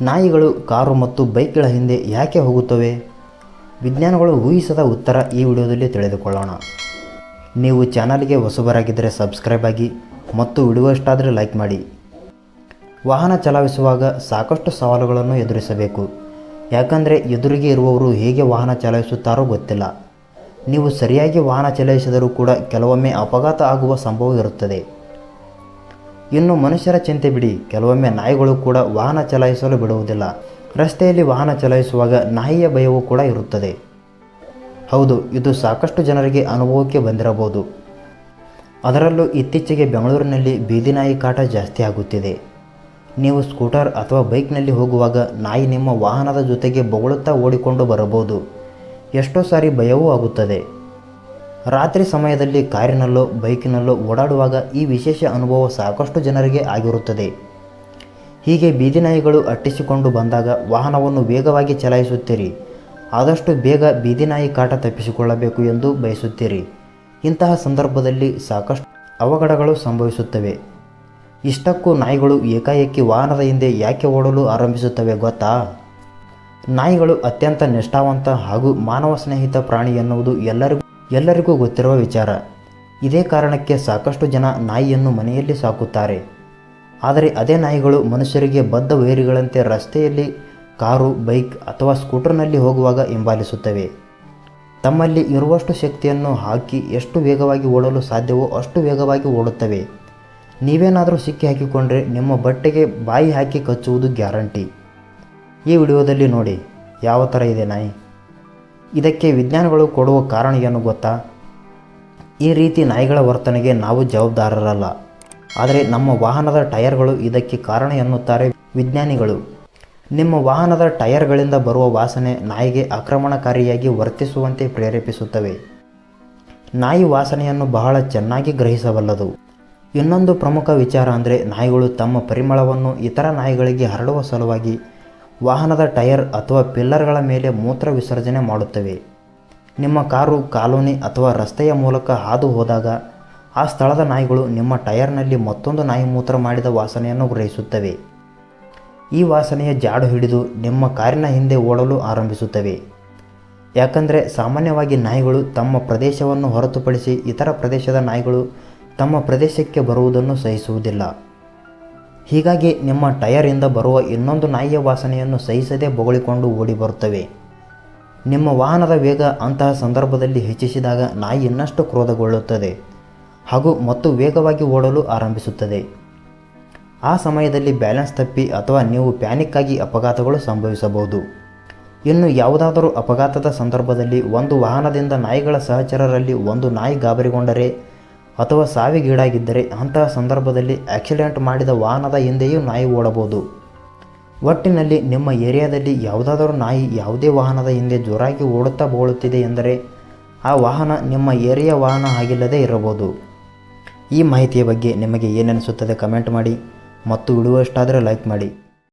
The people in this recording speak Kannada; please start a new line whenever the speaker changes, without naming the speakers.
ನಾಯಿಗಳು, ಕಾರು ಮತ್ತು ಬೈಕ್ಗಳ ಹಿಂದೆ ಯಾಕೆ ಹೋಗುತ್ತವೆ? ವಿಜ್ಞಾನಿಗಳು ಊಹಿಸದ ಉತ್ತರ ಈ ವಿಡಿಯೋದಲ್ಲಿ ತಿಳಿದುಕೊಳ್ಳೋಣ. ನೀವು ಚಾನಲ್ಗೆ ಹೊಸಬರಾಗಿದ್ದರೆ ಸಬ್ಸ್ಕ್ರೈಬ್ ಆಗಿ ಮತ್ತು ವಿಡಿಯೋ ಲೈಕ್ ಮಾಡಿ. ವಾಹನ ಚಲಾಯಿಸುವಾಗ ಸಾಕಷ್ಟು ಸವಾಲುಗಳನ್ನು ಎದುರಿಸಬೇಕು. ಯಾಕಂದರೆ ಎದುರಿಗೆ ಇರುವವರು ಹೇಗೆ ವಾಹನ ಚಲಾಯಿಸುತ್ತಾರೋ ಗೊತ್ತಿಲ್ಲ. ನೀವು ಸರಿಯಾಗಿ ವಾಹನ ಚಲಾಯಿಸಿದರೂ ಕೂಡ ಕೆಲವೊಮ್ಮೆ ಅಪಘಾತ ಆಗುವ ಸಂಭವ ಇರುತ್ತದೆ ಇನ್ನು ಮನುಷ್ಯರ ಚಿಂತೆ ಬಿಡಿ. ಕೆಲವೊಮ್ಮೆ ನಾಯಿಗಳು ಕೂಡ ವಾಹನ ಚಲಾಯಿಸಲು ಬಿಡುವುದಿಲ್ಲ. ರಸ್ತೆಯಲ್ಲಿ ವಾಹನ ಚಲಾಯಿಸುವಾಗ ನಾಯಿಯ ಭಯವೂ ಕೂಡ ಇರುತ್ತದೆ. ಹೌದು, ಇದು ಸಾಕಷ್ಟು ಜನರಿಗೆ ಅನುಭವಕ್ಕೆ ಬಂದಿರಬಹುದು. ಅದರಲ್ಲೂ ಇತ್ತೀಚೆಗೆ ಬೆಂಗಳೂರಿನಲ್ಲಿ ಬೀದಿ ನಾಯಿ ಕಾಟ ಜಾಸ್ತಿ ಆಗುತ್ತಿದೆ. ನೀವು ಸ್ಕೂಟರ್ ಅಥವಾ ಬೈಕ್ನಲ್ಲಿ ಹೋಗುವಾಗ ನಾಯಿ ನಿಮ್ಮ ವಾಹನದ ಜೊತೆಗೆ ಬೊಗಳುತ್ತಾ ಓಡಿಕೊಂಡು ಬರಬಹುದು. ಎಷ್ಟೋ ಸಾರಿ ಭಯವೂ ಆಗುತ್ತದೆ. ರಾತ್ರಿ ಸಮಯದಲ್ಲಿ ಕಾರಿನಲ್ಲೋ, ಬೈಕಿನಲ್ಲೋ ಓಡಾಡುವಾಗ ಈ ವಿಶೇಷ ಅನುಭವ ಸಾಕಷ್ಟು ಜನರಿಗೆ ಆಗಿರುತ್ತದೆ. ಹೀಗೆ ಬೀದಿ ನಾಯಿಗಳು ಅಟ್ಟಿಸಿಕೊಂಡು ಬಂದಾಗ ವಾಹನವನ್ನು ವೇಗವಾಗಿ ಚಲಾಯಿಸುತ್ತೀರಿ. ಆದಷ್ಟು ಬೇಗ ಬೀದಿ ನಾಯಿ ಕಾಟ ತಪ್ಪಿಸಿಕೊಳ್ಳಬೇಕು ಎಂದು ಬಯಸುತ್ತೀರಿ. ಇಂತಹ ಸಂದರ್ಭದಲ್ಲಿ ಸಾಕಷ್ಟು ಅವಘಡಗಳು ಸಂಭವಿಸುತ್ತವೆ. ಇಷ್ಟಕ್ಕೂ ನಾಯಿಗಳು ಏಕಾಏಕಿ ವಾಹನದ ಹಿಂದೆ ಯಾಕೆ ಓಡಲು ಆರಂಭಿಸುತ್ತವೆ ಗೊತ್ತಾ? ನಾಯಿಗಳು ಅತ್ಯಂತ ನಿಷ್ಠಾವಂತ ಹಾಗೂ ಮಾನವ ಸ್ನೇಹಿತ ಪ್ರಾಣಿ ಎನ್ನುವುದು ಎಲ್ಲರಿಗೂ ಎಲ್ಲರಿಗೂ ಗೊತ್ತಿರುವ ವಿಚಾರ. ಇದೇ ಕಾರಣಕ್ಕೆ ಸಾಕಷ್ಟು ಜನ ನಾಯಿಯನ್ನು ಮನೆಯಲ್ಲಿ ಸಾಕುತ್ತಾರೆ. ಆದರೆ ಅದೇ ನಾಯಿಗಳು ಮನುಷ್ಯರಿಗೆ ಬದ್ಧ ವೈರಿಗಳಂತೆ ರಸ್ತೆಯಲ್ಲಿ ಕಾರು, ಬೈಕ್ ಅಥವಾ ಸ್ಕೂಟರ್ನಲ್ಲಿ ಹೋಗುವಾಗ ಹಿಂಬಾಲಿಸುತ್ತವೆ. ತಮ್ಮಲ್ಲಿ ಇರುವಷ್ಟು ಶಕ್ತಿಯನ್ನು ಹಾಕಿ ಎಷ್ಟು ವೇಗವಾಗಿ ಓಡಲು ಸಾಧ್ಯವೋ ಅಷ್ಟು ವೇಗವಾಗಿ ಓಡುತ್ತವೆ. ನೀವೇನಾದರೂ ಸಿಕ್ಕಿ ಹಾಕಿಕೊಂಡ್ರೆ ನಿಮ್ಮ ಬಟ್ಟೆಗೆ ಬಾಯಿ ಹಾಕಿ ಕಚ್ಚುವುದು ಗ್ಯಾರಂಟಿ. ಈ ವಿಡಿಯೋದಲ್ಲಿ ನೋಡಿ, ಯಾವ ಥರ ಇದೆ ನಾಯಿ? ಇದಕ್ಕೆ ವಿಜ್ಞಾನಿಗಳು ಕೊಡುವ ಕಾರಣ ಏನು ಗೊತ್ತಾ? ಈ ರೀತಿ ನಾಯಿಗಳ ವರ್ತನೆಗೆ ನಾವು ಜವಾಬ್ದಾರರಲ್ಲ. ಆದರೆ ನಮ್ಮ ವಾಹನದ ಟಯರ್ಗಳು ಇದಕ್ಕೆ ಕಾರಣ ಎನ್ನುತ್ತಾರೆ ವಿಜ್ಞಾನಿಗಳು. ನಿಮ್ಮ ವಾಹನದ ಟಯರ್ಗಳಿಂದ ಬರುವ ವಾಸನೆ ನಾಯಿಗೆ ಆಕ್ರಮಣಕಾರಿಯಾಗಿ ವರ್ತಿಸುವಂತೆ ಪ್ರೇರೇಪಿಸುತ್ತವೆ. ನಾಯಿ ವಾಸನೆಯನ್ನು ಬಹಳ ಚೆನ್ನಾಗಿ ಗ್ರಹಿಸಬಲ್ಲದು. ಇನ್ನೊಂದು ಪ್ರಮುಖ ವಿಚಾರ ಅಂದರೆ ನಾಯಿಗಳು ತಮ್ಮ ಪರಿಮಳವನ್ನು ಇತರ ನಾಯಿಗಳಿಗೆ ಹರಡುವ ಸಲುವಾಗಿ ವಾಹನದ ಟೈರ್ ಅಥವಾ ಪಿಲ್ಲರ್ಗಳ ಮೇಲೆ ಮೂತ್ರ ವಿಸರ್ಜನೆ ಮಾಡುತ್ತವೆ. ನಿಮ್ಮ ಕಾರು, ಕಾಲೋನಿ ಅಥವಾ ರಸ್ತೆಯ ಮೂಲಕ ಹಾದು ಹೋದಾಗ ಆ ಸ್ಥಳದ ನಾಯಿಗಳು ನಿಮ್ಮ ಟಯರ್ನಲ್ಲಿ ಮತ್ತೊಂದು ನಾಯಿ ಮೂತ್ರ ಮಾಡಿದ ವಾಸನೆಯನ್ನು ಗ್ರಹಿಸುತ್ತವೆ. ಈ ವಾಸನೆಯ ಜಾಡು ಹಿಡಿದು ನಿಮ್ಮ ಕಾರಿನ ಹಿಂದೆ ಓಡಲು ಆರಂಭಿಸುತ್ತವೆ. ಯಾಕಂದರೆ ಸಾಮಾನ್ಯವಾಗಿ ನಾಯಿಗಳು ತಮ್ಮ ಪ್ರದೇಶವನ್ನು ಹೊರತುಪಡಿಸಿ ಇತರ ಪ್ರದೇಶದ ನಾಯಿಗಳು ತಮ್ಮ ಪ್ರದೇಶಕ್ಕೆ ಬರುವುದನ್ನು ಸಹಿಸುವುದಿಲ್ಲ. ಹೀಗಾಗಿ ನಿಮ್ಮ ಟಯರಿಂದ ಬರುವ ಇನ್ನೊಂದು ನಾಯಿಯ ವಾಸನೆಯನ್ನು ಸಹಿಸದೆ ಬೊಗಳಿಕೊಂಡು ಓಡಿ ಬರುತ್ತವೆ. ನಿಮ್ಮ ವಾಹನದ ವೇಗ ಅಂತಹ ಸಂದರ್ಭದಲ್ಲಿ ಹೆಚ್ಚಿಸಿದಾಗ ನಾಯಿ ಇನ್ನಷ್ಟು ಕ್ರೋಧಗೊಳ್ಳುತ್ತದೆ ಹಾಗೂ ಮತ್ತು ವೇಗವಾಗಿ ಓಡಲು ಆರಂಭಿಸುತ್ತದೆ. ಆ ಸಮಯದಲ್ಲಿ ಬ್ಯಾಲೆನ್ಸ್ ತಪ್ಪಿ ಅಥವಾ ನೀವು ಪ್ಯಾನಿಕ್ಕಾಗಿ ಅಪಘಾತಗಳು ಸಂಭವಿಸಬಹುದು. ಇನ್ನು ಯಾವುದಾದರೂ ಅಪಘಾತದ ಸಂದರ್ಭದಲ್ಲಿ ಒಂದು ವಾಹನದಿಂದ ನಾಯಿಗಳ ಸಹಚರರಲ್ಲಿ ಒಂದು ನಾಯಿ ಗಾಬರಿಗೊಂಡರೆ ಅಥವಾ ಸಾವಿಗೀಡಾಗಿದ್ದರೆ ಅಂತಹ ಸಂದರ್ಭದಲ್ಲಿ ಆಕ್ಸಿಡೆಂಟ್ ಮಾಡಿದ ವಾಹನದ ಹಿಂದೆಯೂ ನಾಯಿ ಓಡಬಹುದು. ಒಟ್ಟಿನಲ್ಲಿ ನಿಮ್ಮ ಏರಿಯಾದಲ್ಲಿ ಯಾವುದಾದರೂ ನಾಯಿ ಯಾವುದೇ ವಾಹನದ ಹಿಂದೆ ಜೋರಾಗಿ ಓಡುತ್ತಾ ಬೋಳುತ್ತಿದೆ ಎಂದರೆ ಆ ವಾಹನ ನಿಮ್ಮ ಏರಿಯಾ ವಾಹನ ಆಗಿಲ್ಲದೇ ಇರಬಹುದು. ಈ ಮಾಹಿತಿಯ ಬಗ್ಗೆ ನಿಮಗೆ ಏನನಿಸುತ್ತದೆ ಕಮೆಂಟ್ ಮಾಡಿ ಮತ್ತು ಆದರೆ ಲೈಕ್ ಮಾಡಿ.